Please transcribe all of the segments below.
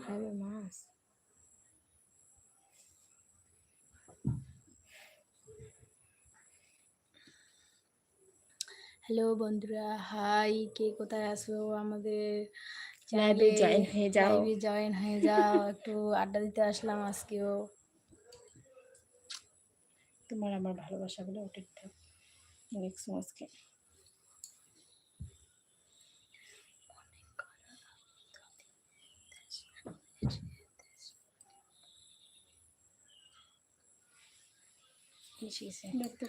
খাবে মাছ হ্যালো বন্ধুরা। হাই কে কোথায় আসো আমাদের লাইভে জয়েন হয়ে যাও। লাইভে জয়েন হয়ে যাও। একটু আড্ডা দিতে আসলাম আজকেও। তোমার আমার ভালোবাসাগুলো ওটা থাক দেখছ গেছে দেখতে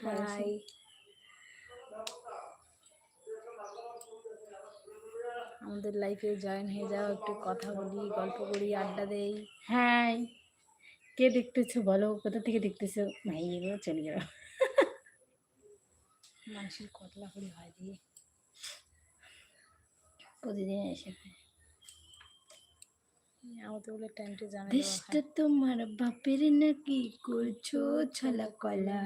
আমাদের লাইফে জয়েন হয়ে যাও একটু কথা বলি গল্প করি আড্ডা দেই। হ্যাঁ কে দেখতেছো? বলো কোথা থেকে দেখতেছো? ভাই এগুলো চলে যাও। মানুষের কতলা করে হয় দিয়ে প্রতিদিন এসে খায়। আমাদের বলে টাইমটা জানা দেশটা তোমার বাপের নাকি করছ ছলা কলা।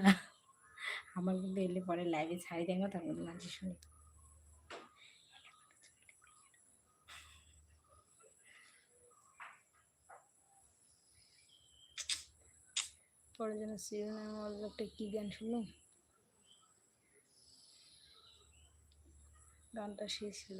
আমার কিন্তু এলে পরে লাইভে ছাড়ি দেখো তখন কিন্তু মানুষ শুনি। পরে যেন শিরোনাম একটা কি গান শুনলাম গানটা শেষ ছিল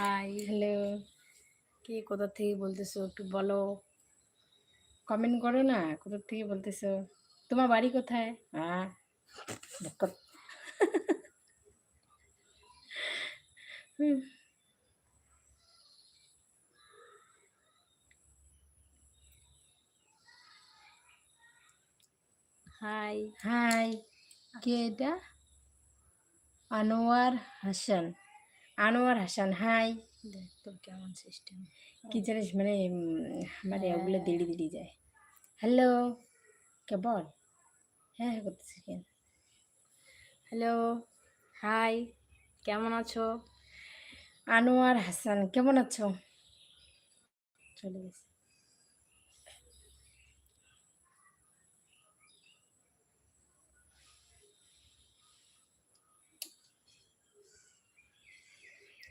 হাই হ্যালো কে কোথা থেকে বলতেছো একটু বলো। কমেন্ট করো না কোথা থেকে বলতেছো? তোমার বাড়ি কোথায়? হ্যাঁ হাই হাই কে এটা? আনোয়ার হাসান। আনোয়ার হাসান হাই। দেখ তোর কেমন সিস্টেম কি জানিস মানে আমার ওগুলো দিড়ি দিড়ি যায়। হ্যালো কে বল? হ্যাঁ হ্যাঁ করতেছি কেন হ্যালো হাই কেমন আছো? আনোয়ার হাসান কেমন আছো? চলে গেছে।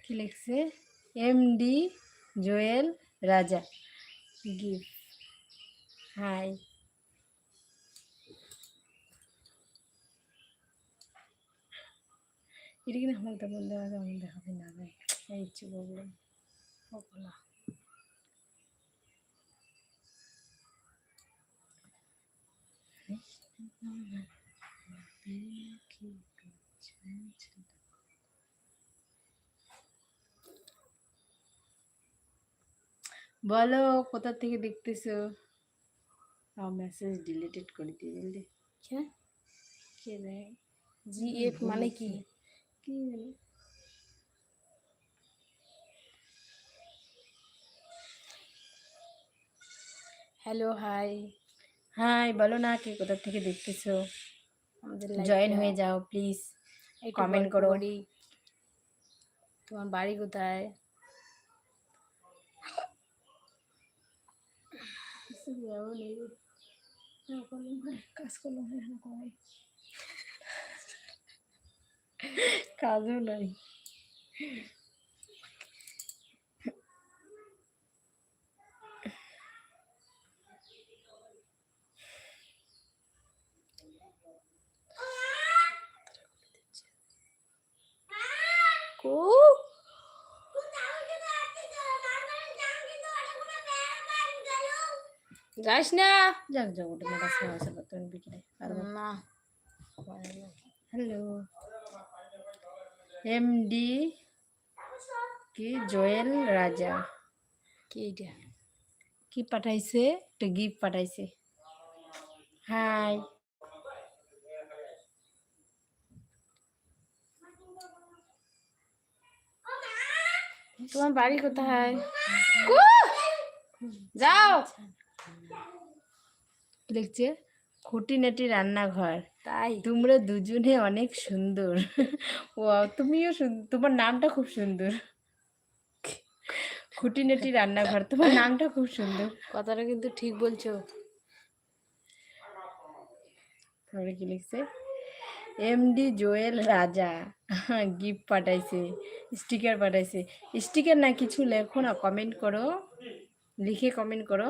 কি লিখছে MD Joel Raja. Gift. Hi. এটা কিনা আমাকে বলতে হবে আমার দেখাবে না এই হচ্ছে প্রবলেম ওগুলা বলো কোথা থেকে দেখতেছো? মেসেজ ডিলিটেড করে দিয়ে জলদি হ্যাঁ কে দেয় জিএফ মানে কি? কি জানি? হ্যালো হাই হাই বলো না কে কোথা থেকে দেখতেছো? আমাদের জয়েন হয়ে যাও প্লিজ কমেন্ট। করি। তোমার বাড়ি কোথায়? estudiaba un libro. No, con mujeres, caso con las mujeres, no con caso no. Cool. যাস না। যাক যাক ওটা মেটা সময় আছে তুমি বিকেলে পারব না। হ্যালো এমডি কি? জয়েল রাজা। কি এটা কি পাঠাইছে? একটা গিফট পাঠাইছে। হাই তোমার বাড়ি কোথায়? যাও। লিখছে খুঁটিনাটি রান্নাঘর। তাই? তোমরা দুজনে অনেক সুন্দর। ও তুমিও তোমার নামটা খুব সুন্দর। খুঁটিনাটি রান্নাঘর তোমার নামটা খুব সুন্দর। কথাটা কিন্তু ঠিক বলছো। তারপরে কি লিখছে? এমডি জোয়েল রাজা গিফট পাঠাইছে স্টিকার পাঠাইছে। স্টিকার না কিছু লেখো না কমেন্ট করো। লিখে কমেন্ট করো।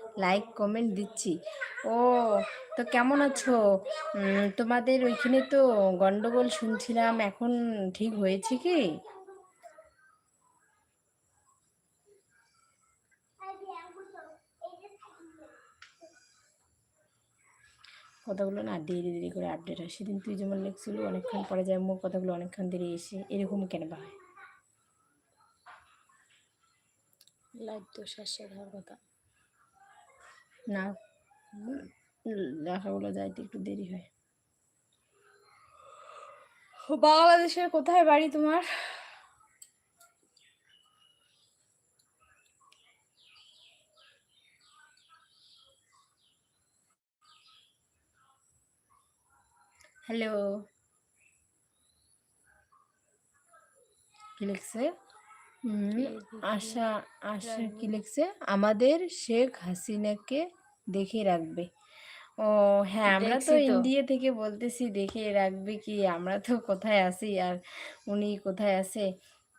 লাইক কমেন্ট দিচ্ছি। ও, তো কেমন আছো? তোমাদের ওইখানে তো গন্ডগোল শুনছিলাম, এখন ঠিক হয়েছে কি? কথাগুলো না দেরি দেরি করে আপডেট হয়। সেদিন তুই যেমন লিখছিল, অনেকক্ষণ পরে যায় মোর কথাগুলো অনেকক্ষণ দেরি এসে এরকম কেন হয়? লাইভ তো শেষে হওয়ার কথা। না। লেখাগুলো যাইতে একটু দেরি হয়। বাংলাদেশের কোথায় বাড়ি তোমার? হ্যালো কি লিখছে? আশা আশা কি লিখছে? আমাদের শেখ হাসিনাকে দেখে রাখবে। ও হ্যাঁ আমরা তো ইন্ডিয়া থেকে বলতেছি দেখে রাখবে কি? আমরা তো কোথায় আছি আর উনি কোথায় আছে?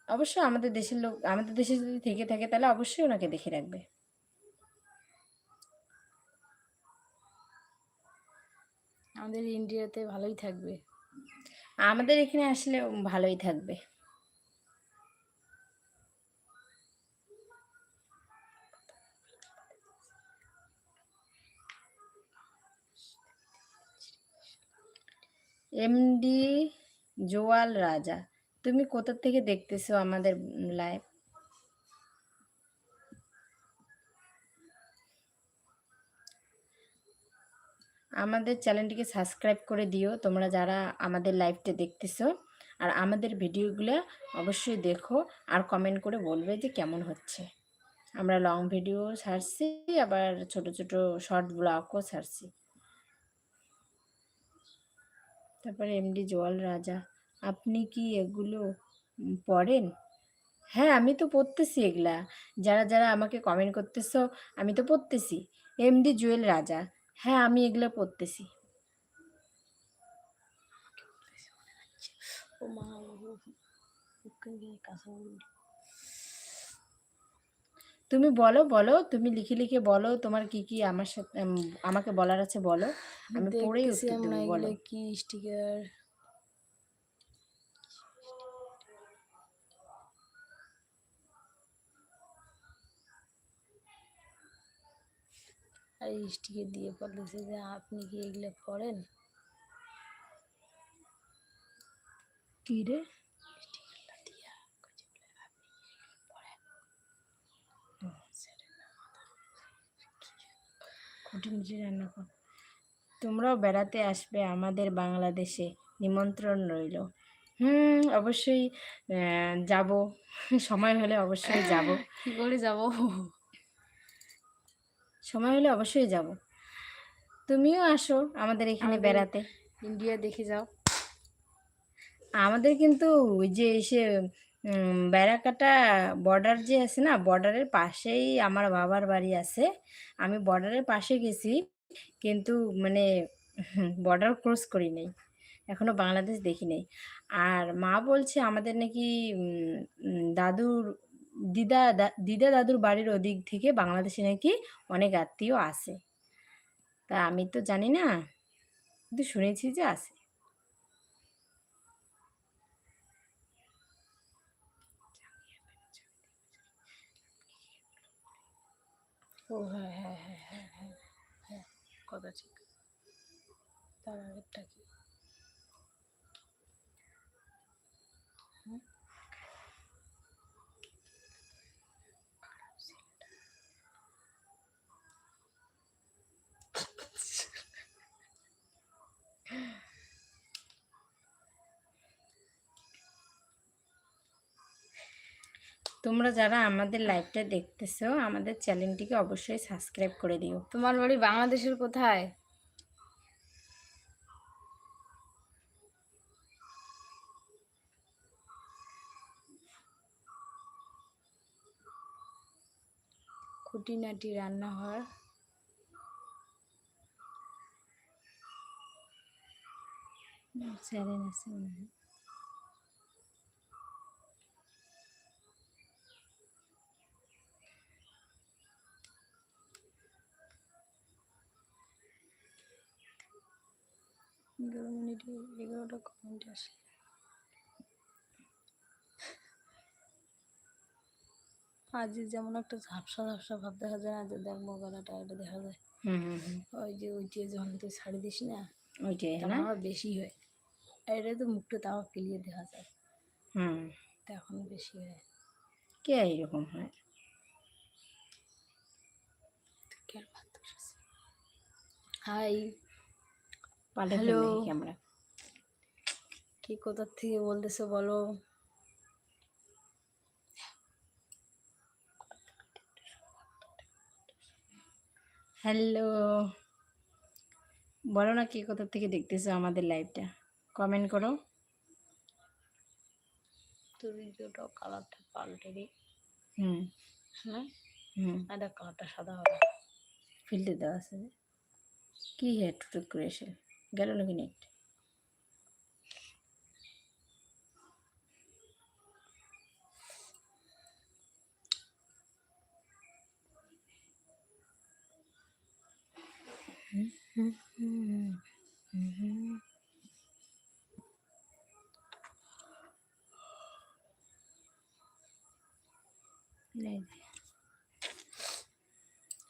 অবশ্য আমাদের দেশের লোক আমাদের দেশে যদি থেকে থাকে তাহলে অবশ্যই ওনাকে দেখে রাখবে। আমাদের ইন্ডিয়াতে ভালোই থাকবে। আমাদের এখানে আসলে ভালোই থাকবে। এমডি জোয়াল রাজা। তুমি কোথা থেকে দেখতেছো আমাদের লাইভ আমাদের চ্যানেলটিকে সাবস্ক্রাইব করে দিও, তোমরা যারা আমাদের লাইভটা দেখতেছো। আর আমাদের ভিডিওগুলো অবশ্যই দেখো আর কমেন্ট করে বলবে যে কেমন হচ্ছে। আমরা লং ভিডিও ছাড়ছি, আবার ছোট ছোট শর্ট ব্লগও ছাড়ছি। তারপরে এমডি জল রাজা আপনি কি এগুলো পড়েন হ্যাঁ আমি তো পড়তেছি এগুলা যারা যারা আমাকে কমেন্ট করতেছো আমি তো পড়তেছি এমডি জুয়েল রাজা হ্যাঁ আমি এগুলো পড়তেছি ও মা তুমি বলো বলো। তুমি লিখে লিখে বলো তোমার কি কি আমার সাথে আমাকে বলার আছে বলো। আমি পড়েই উত্তর দেবো বলো। কি স্টিকার আর স্টিকার দিয়ে বলতেছে যে আপনি কি এগুলো পড়েন? কি রে স্টিকারটা দিয়া কইছে বলে আপনি কি এগুলো পড়েন ছেড়ে না। খুঁটিনাটি রান্না কর তোমরাও বেড়াতে আসবে আমাদের বাংলাদেশে নিমন্ত্রণ রইল। হুম অবশ্যই যাব। সময় হলে অবশ্যই যাব। কি করে যাব? সময় হলে অবশ্যই যাব। তুমিও আসো আমাদের এখানে বেড়াতে। ইন্ডিয়া দেখে যাও। আমাদের কিন্তু ওই যে এসে ব্যারাকাটা বর্ডার যে আছে না বর্ডারের পাশেই আমার বাবার বাড়ি আছে। আমি বর্ডারের পাশে গেছি, কিন্তু মানে বর্ডার ক্রস করি নাই। এখনও বাংলাদেশ দেখি নাই। আর মা বলছে আমাদের নাকি দাদুর, দিদা দিদা দাদুর বাড়ির ওদিক থেকে বাংলাদেশে নাকি অনেক আত্মীয় আছে। তা আমি তো জানি না, কিন্তু শুনেছি যে আছে। ও হ্যাঁ হ্যাঁ হ্যাঁ হ্যাঁ হ্যাঁ হ্যাঁ কথা ঠিক তার আগেরটা কি তোমরা যারা আমাদের লাইভটা দেখতেছো আমাদের চ্যানেলটিকে অবশ্যই সাবস্ক্রাইব করে দিও। তোমার বাড়ি বাংলাদেশের কোথায়? খুঁটিনাটি রান্নাঘর। চ্যানেল আছে মনে হয়। এগারো মিনিটে এগারোটা কমেন্ট আসে। আজ যেমন একটা ঝাপসা ঝাপসা ভাব দেখা যায় না যে দেখব গলাটা এটা দেখা যায়। ওই যে ওইটি যখন তুই ছাড়ি দিস না ওইটাই আমার বেশি হয়। এটা তো মুখটা তাও ক্লিয়ার দেখা যায়। হুম। তখন বেশি হয়। কে এইরকম হয়? হাই। পালে কি কোথার থেকে বলতেছো বলো? হ্যালো বলো না কি কোথা থেকে দেখতেছো আমাদের লাইভটা কমেন্ট করো। তোর ভিডিওটাও কালারটা পাল্টে রে হুম। হ্যাঁ? হুম। কালারটা সাদা হবে। ফিল্টার দেওয়া আছে। কি হেড টুটুক করে এসে? গেল নাকি নেট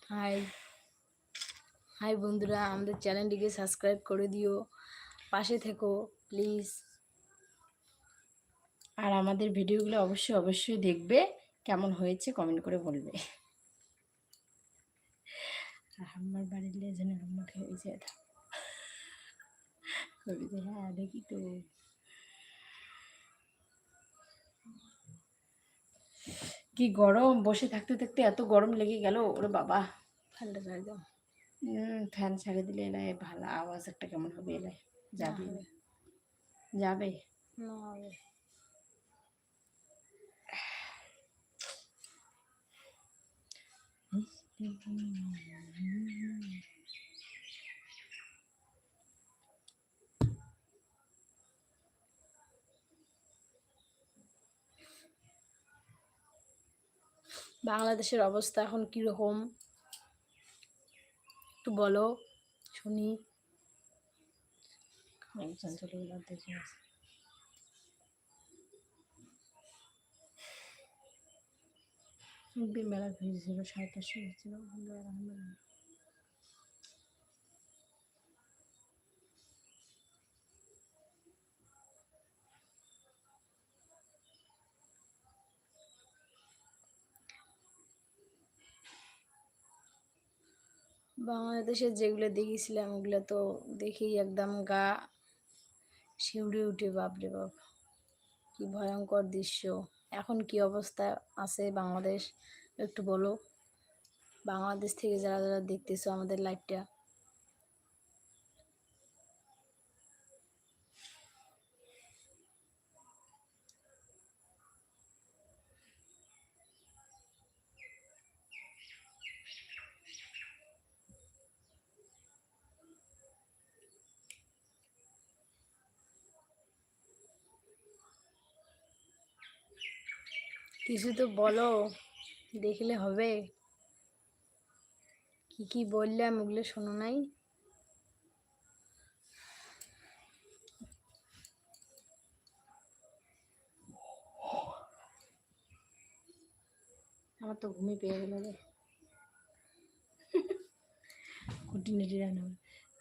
হাই হাই বন্ধুরা আমাদের চ্যানেলটিকে সাবস্ক্রাইব করে দিও। পাশে থেকো প্লিজ। আর আমাদের ভিডিওগুলো অবশ্যই অবশ্যই দেখবে কেমন হয়েছে কমেন্ট করে বলবে। আর আমার বাড়ির লেজনের মুখে হ্যাঁ দেখি তো। কি গরম বসে থাকতে থাকতে এত গরম লেগে গেল ওরে বাবা। দাও উম, ফ্যান ছেড়ে দিলে এলাই ভালো আওয়াজ একটা কেমন হবে এলাই যাবে? যাবে? বাংলাদেশের অবস্থা এখন কীরকম? একটু বলো শুনি। একজন চলে গেল দেখে মেলা ভিড় ছিল সাড়ে পাঁচশো হয়েছিল বাংলাদেশে যেগুলো দেখেছিলাম, ওগুলো তো দেখেই একদম গা শিউড়ে উঠে, বাপরে বাপ। কি ভয়ঙ্কর দৃশ্য। এখন কি অবস্থা আছে বাংলাদেশ? একটু বলো। বাংলাদেশ থেকে যারা যারা দেখতেছো আমাদের লাইভটা কিছু তো বলো, দেখলে হবে। কি কি বললাম, ওগুলো শোনো নাই। আমার তো ঘুমই পেয়ে গেল রে। খুঁটিনাটি রান্না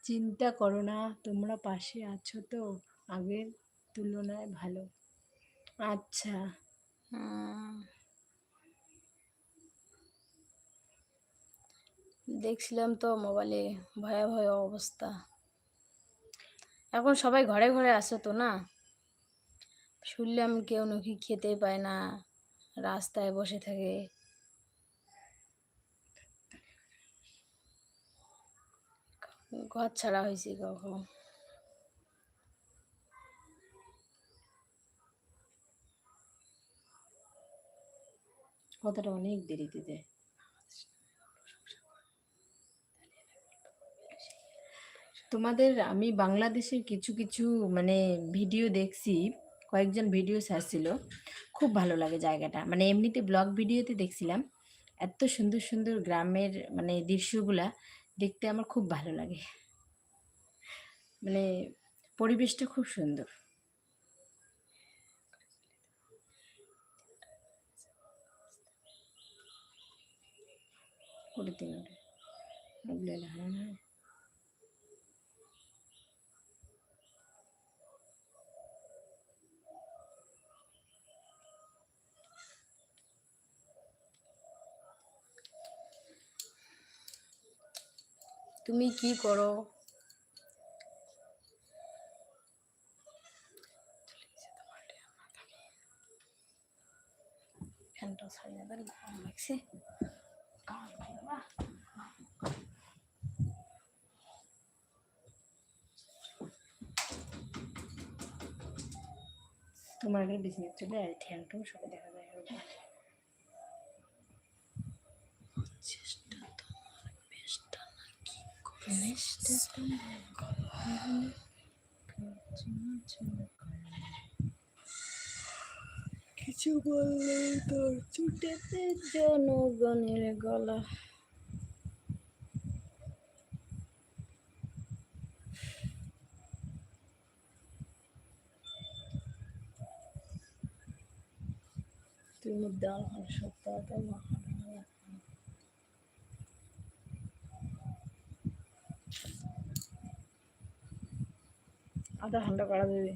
চিন্তা করো না, তোমরা পাশে আছো তো, আগের তুলনায় ভালো। আচ্ছা। দেখছিলাম তো মোবাইলে ভয়াবহ অবস্থা। এখন সবাই ঘরে ঘরে আসে তো না? শুনলাম কেউ নাকি খেতে পায় না, রাস্তায় বসে থাকে। ঘর ছাড়া হয়েছে কখন? কথাটা অনেক দেরিতে দেয় তোমাদের আমি বাংলাদেশের কিছু কিছু মানে ভিডিও দেখছি, কয়েকজন ভিডিও ছাড়ছিল খুব ভালো লাগে জায়গাটা। মানে এমনিতে ব্লগ ভিডিওতে দেখছিলাম। এত সুন্দর সুন্দর গ্রামের মানে দৃশ্যগুলা দেখতে আমার খুব ভালো লাগে। মানে পরিবেশটা খুব সুন্দর। তুমি কি করো? ফ্যানটা ছাড়িয়ে দেন গরম লাগছে। তোমার আগে বিজনেস চলে আর ঠ্যাংটাও সবাই দেখা যায় চেষ্টা তোমার বেশটা নাকি মেষটা কিছু বললেই তোর ছুটেতে জনগণের গলা। তুমি দাও সপ্তাহটা মাখানো আধা ঘণ্টা করা দেবে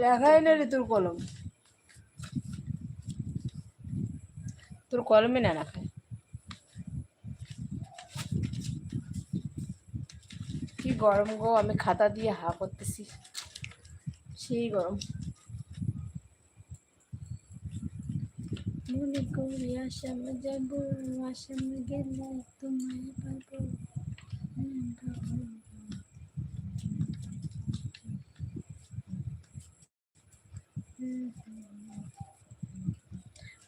লেখাই না রে তোর কলম। তোর কলমে না লেখায় কি গরম গো, আমি খাতা দিয়ে হা করতেছি। সেই গরম। মনে করি আসামে যাব, আসামে গেলে তোমায় পাবো।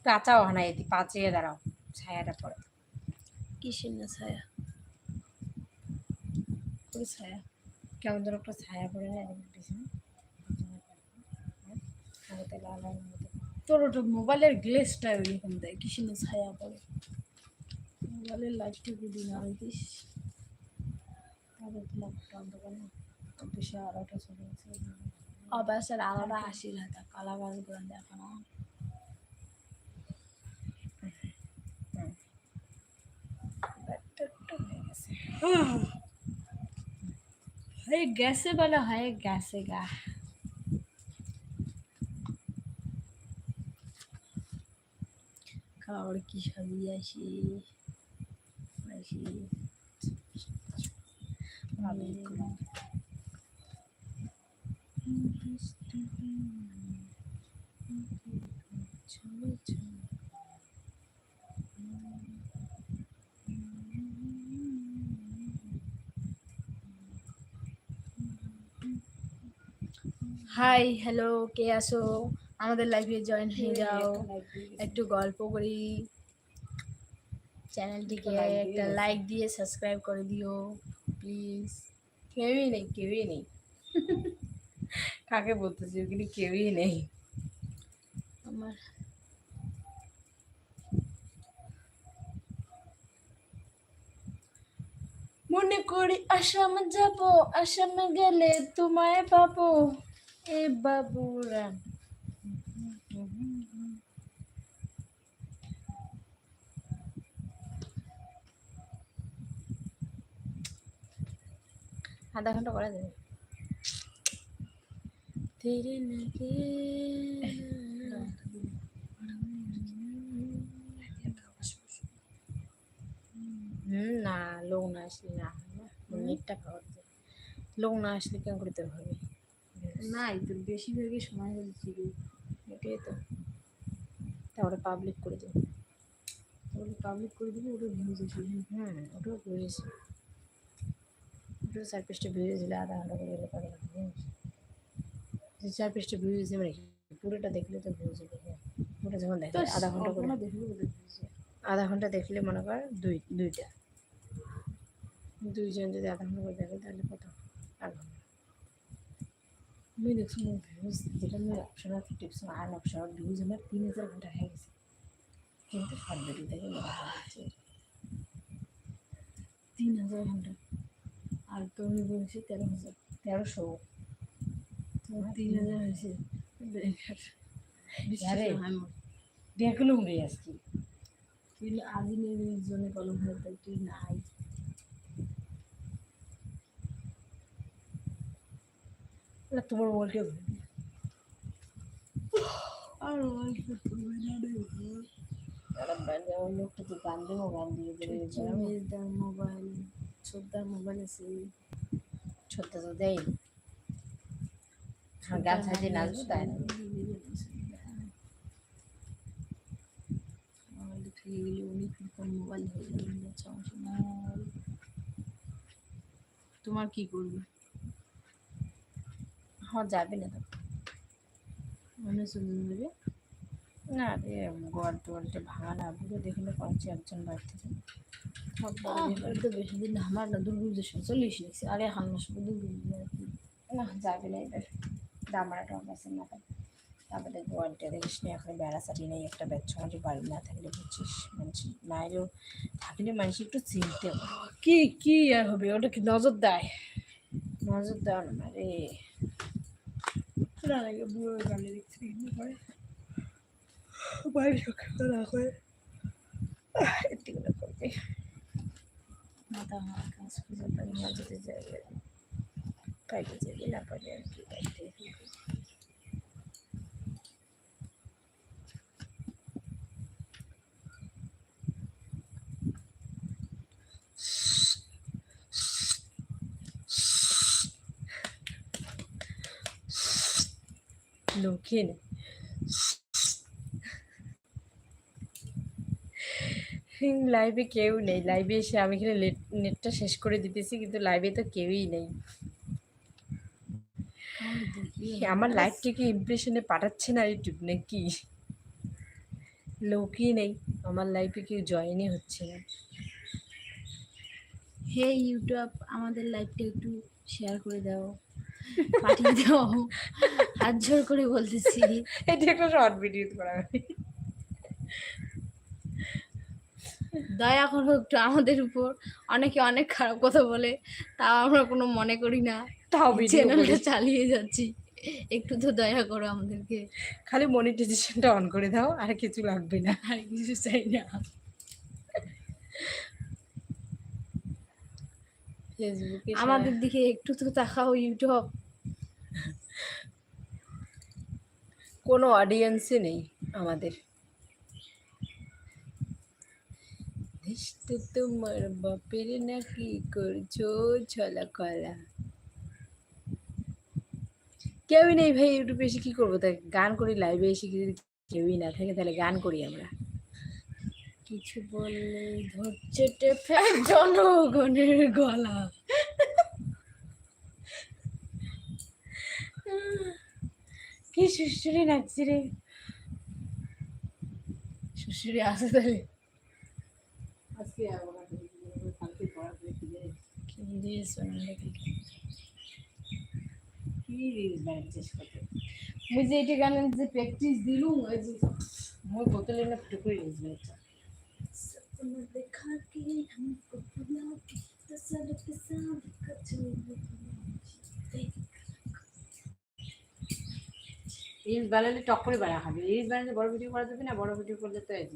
কাঁচাও হয় না এদি পাঁচিয়ে দাঁড়াও ছায়াটা পড়ে। কিসের না ছায়া? পুরো ছায়া। কেমন ধরো একটা ছায়া পড়ে না পিছনে। লাল লাল তোর ওটা মোবাইলের গ্লেসটা ওইরকম দেয় কিসের না ছায়া পড়ে। মোবাইলের লাইটটা যদি না দেখিস তাহলে তোমার অন্ধকার না। বেশি আলোটা চলে গেছে। অবশ্য আলাদা আসিল হাতা কালা করে দেখানো হয়ে গেছে বলে হয়ে গেছে গা। খাবার কি সাজিয়ে আসি আসি। করে। হাই হ্যালো কে আসো আমাদের লাইফে জয়েন হয়ে যাও। একটু গল্প করি। চ্যানেলটিকে একটা লাইক দিয়ে সাবস্ক্রাইব করে দিও প্লিজ কেউই নেই কেউই নেই। কাকে বলতেছি? ওখানে কেউই নেই। আমার। মনে করি আসাম যাব আসামে গেলে তোমায় পাবো। এ বাবুরা। আধা ঘণ্টা করা যাবে তেরে হুম, না লোক না আসলে না। খাওয়ার লোক না আসলে কেমন করতে হবে? না এই তো বেশিরভাগই সময় হচ্ছে এটাই তো। তারপরে পাবলিক করে দেবো। তাহলে পাবলিক করে দিলে ওটা ভিউজ আসবে হুম ওটাও বুঝেছি ওটাও চার পৃষ্ঠে ভিডিও দিলে আধা ঘণ্টা করে এলে পারে যে চার পৃষ্ঠে ভিডিও দিয়েছে মানে পুরোটা দেখলে তো ভিউজ হবে পুরো যখন দেখে আধা ঘণ্টা করে আধা ঘণ্টা দেখলে মনে কর দুই দুইটা। দুইজন যদি আধা ঘণ্টা করে দেখে তাহলে কত আমি দেখছি আমার ভিউজ যেটা আমি অপশন আছে টিপস আর অপশন ভিউজ আমার তিন হাজার ঘণ্টা হয়ে গেছে। কিন্তু শর্ট ভিডিও হচ্ছে তিন হাজার ঘণ্টা আর তুমি বলছি তেরো হাজার তেরোশো তোমার তিন হাজার হয়েছে আরে। আমি দেখল উড়ে আসছি তুই আদিনের জন্য কলম হয়ে তাই তুই নাই। না তোমার মোবাইলকে আর লোকটা তো গান দেবো গান দিয়ে দেবে মোবাইল ছোটদার মোবাইল আছে ছোট্ট তো দেয় আর গান সাজিয়ে নাচবো তাই না? মোবাইল থেকে গেলে অনেক রকম মোবাইল হয়ে যাবে সমস্যা তোমার কি করবে? হ্যাঁ যাবে না মনে চলে যাবে না রে গোয়াল টোয়ালটা ভাঙা না পুরো দেখলে পাচ্ছি একজন বাড়ি থেকে। সব বড় আহ, দিয়ে এটা তো বেশি দিন আমার না দুর্গা সময় চল্লিশ নিচ্ছে আরে হাল মাস না যাবে না এবার। দামাটা টক আছে না তারপরে গোয়ালটা দেখিস না এখন বেড়া চাটি নেই একটা বাচ্চা মাঝে বাড়ি না থাকলে বুঝছিস। মানুষ নাইলেও থাকলে মানুষ একটু চিনতে কি কি আর হবে? ওটা কি নজর দেয়? নজর দেওয়া না রে। না লাগে, বুড়ো গানে দেখছি করে। বাইরে না করে। এগুলো করবে। মাথা আমার কাজ করে তাই মাঝে যাবে কাজে যাবে না পারে আর কি লুকিয়ে নেই লাইভে কেউ নেই। লাইভে এসে আমি এখানে নেটটা শেষ করে দিতেছি, কিন্তু লাইভে তো কেউই নেই। আমার লাইভটা কি ইমপ্রেশনে পাঠাচ্ছে না ইউটিউব নাকি? লোকই নেই। আমার লাইফে কেউ জয়েনই হচ্ছে না। হে ইউটিউব আমাদের লাইভটা একটু শেয়ার করে দাও। পাঠিয়ে দাও। হাত জোর করে বলতেছি। এটা একটা শর্ট ভিডিও করা দয়া করো একটু আমাদের উপর। অনেকে অনেক খারাপ কথা বলে তাও আমরা কোনো মনে করি না। তাও চ্যানেলটা চালিয়ে যাচ্ছি। একটু তো দয়া করো আমাদেরকে। খালি মনিটাইজেশনটা অন করে দাও আর কিছু লাগবে না। আর কিছু চাই না। আমাদের দিকে একটু তো তাকাও ইউটিউব কোনো অডিয়েন্সই নেই আমাদের। তোমার বাপের নাকি করছ ছলা কলা কেউই নেই ভাই ইউটিউবে এসে কি করব? তাই গান করি লাইভে এসে যদি কেউই না থাকে, তাহলে গান করি আমরা। কিছু বললে ধরছে জনগণের গলা। কি সুশ্রী নাচছি রে সুশ্রী আছে তাহলে আজকে আমার কালকে পড়া কি কি রিলস বানালে কি কি রিলস বানাচ্ছিস কত মুই যে এটা গানের যে প্র্যাকটিস দিলুম ওই যে মই বোতলে না ফুটে করে রিলস বানাচ্ছি सपना देखा कि हमको भुला के तसर के साथ कचरे রিলস বানালে টক করে বানা খাবে। রিলস বানালে বড় ভিডিও করা যাবে না বড় ভিডিও করলে তো এই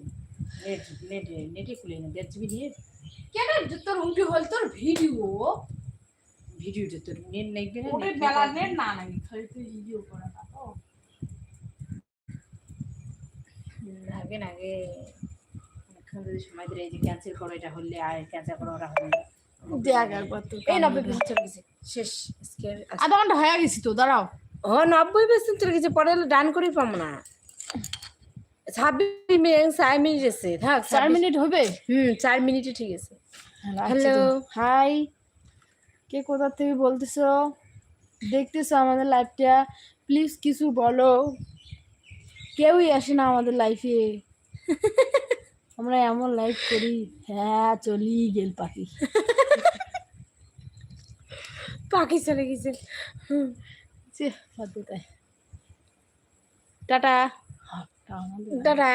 নেট নেট নেটে খুলে না দেড় জিবি নিয়ে কেন তোর উল্টি হল তোর ভিডিও? ভিডিওটা তোর নেট নেবে না ওটা বেলা নেট না। নাকি খালি তুই ভিডিও করা তো আগে না আগে অনেকক্ষণ যদি সময় ধরে এই যে ক্যান্সেল করো এটা হলে আর ক্যান্সেল করো ওটা হবে। দেখ একবার তো এই নব্বই শেষ আধা ঘণ্টা হয়ে গেছি তো দাঁড়াও। ও নব্বই পেসেন্ট চলে গেছে পরে ডান করেই পাবো না। ছাব্বিশ মিনিট চার মিনিট এসে থাক চার মিনিট হবে? হুম চার মিনিটে ঠিক আছে। Hello hello hi. কে কোথা থেকে বলতেছো? দেখতেছো আমাদের লাইফটা প্লিজ কিছু বলো। কেউই আসে না আমাদের লাইফে আমরা এমন লাইফ করি। হ্যাঁ চলি গেল পাখি। পাখি চলে গেছে। যে বাদ দে টাটা। হ্যাঁ, টাটা।